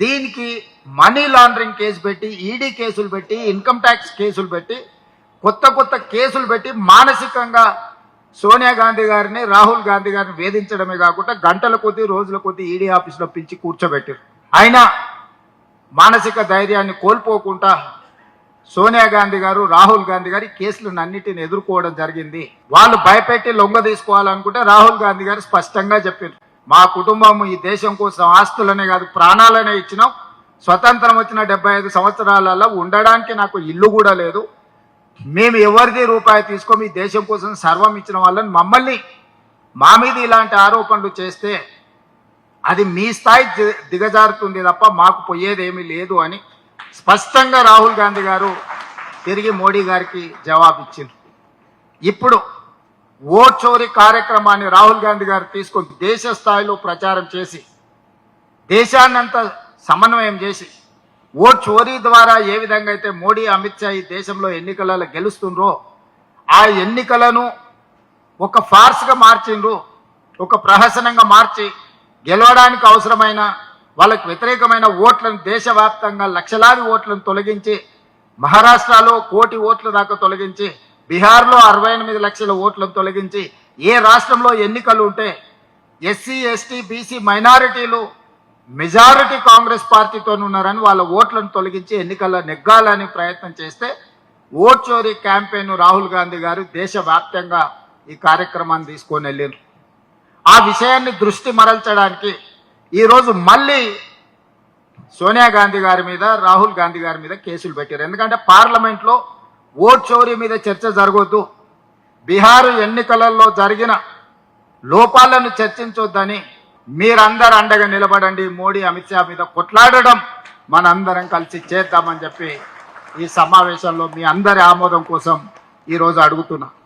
దీనికి money laundering case పెట్టి ED కేసులు పెట్టి ఇన్కమ్ ట్యాక్స్ కేసులు పెట్టి కొత్త కొత్త కేసులు పెట్టి మానసికంగా సోనియా గాంధీ గారిని రాహుల్ గాంధీ గారిని వేధించడమే కాకుండా గంటల కొద్దీ రోజుల కొద్దీ ఈడీ ఆఫీసులో పిలిచి కూర్చోబెట్టారు అయినా మానసిక ధైర్యాన్ని కోల్పోకుండా సోనియా గాంధీ గారు రాహుల్ గాంధీ గారి కేసులను అన్నిటిని ఎదుర్కోవడం జరిగింది. వాళ్ళు భయపెట్టి లొంగ తీసుకోవాలనుకుంటే రాహుల్ గాంధీ గారు స్పష్టంగా చెప్పారు మా కుటుంబం ఈ దేశం కోసం ఆస్తులనే కాదు ప్రాణాలనే ఇచ్చినాం. స్వతంత్రం వచ్చిన డెబ్బై ఐదు సంవత్సరాలలో ఉండడానికి నాకు ఇల్లు కూడా లేదు. మేము ఎవరిది రూపాయి తీసుకో ఈ దేశం కోసం సర్వం ఇచ్చిన వాళ్ళని మమ్మల్ని మా మీద ఇలాంటి ఆరోపణలు చేస్తే అది మీ స్థాయి దిగజారుతుంది తప్ప మాకు పోయేదేమీ లేదు అని స్పష్టంగా రాహుల్ గాంధీ గారు తిరిగి మోడీ గారికి జవాబిచ్చింది ఇప్పుడు ఓట్ చోరీ కార్యక్రమాన్ని రాహుల్ గాంధీ గారు తీసుకొని దేశ స్థాయిలో ప్రచారం చేసి దేశాన్నంతా సమన్వయం చేసి ఓట్ చోరీ ద్వారా ఏ విధంగా అయితే మోడీ అమిత్ షా ఈ దేశంలో ఎన్నికలలో గెలుస్తుండ్రో ఆ ఎన్నికలను ఒక ఫార్స్గా మార్చిండ్రు ఒక ప్రహసనంగా మార్చి గెలవడానికి అవసరమైన వాళ్ళకు వ్యతిరేకమైన ఓట్లను దేశవ్యాప్తంగా లక్షలాది ఓట్లను తొలగించి మహారాష్ట్రలో కోటి ఓట్ల దాకా తొలగించి బీహార్లో అరవై ఎనిమిది లక్షల ఓట్లను తొలగించి ఏ రాష్ట్రంలో ఎన్నికలు ఉంటే ఎస్సీ ఎస్టీ బీసీ మైనారిటీలు మెజారిటీ కాంగ్రెస్ పార్టీతో ఉన్నారని వాళ్ళ ఓట్లను తొలగించి ఎన్నికల్లో నెగ్గాలని ప్రయత్నం చేస్తే ఓట్ చోరీ క్యాంపెయిన్ రాహుల్ గాంధీ గారు దేశవ్యాప్తంగా ఈ కార్యక్రమాన్ని తీసుకొని వెళ్ళారు ఆ విషయాన్ని దృష్టి మరల్చడానికి ఈరోజు మళ్ళీ సోనియా గాంధీ గారి మీద రాహుల్ గాంధీ గారి మీద కేసులు పెట్టారు ఎందుకంటే పార్లమెంట్లో ఓట్ చోరీ మీద చర్చ జరగొద్దు. బీహార్ ఎన్నికలలో జరిగిన లోపాలను చర్చించొద్దని మీరందరూ అండగా నిలబడండి. మోడీ అమిత్ షా మీద కొట్లాడడం మనందరం కలిసి చేద్దామని చెప్పి ఈ సమావేశంలో మీ అందరి ఆమోదం కోసం ఈరోజు అడుగుతున్నా.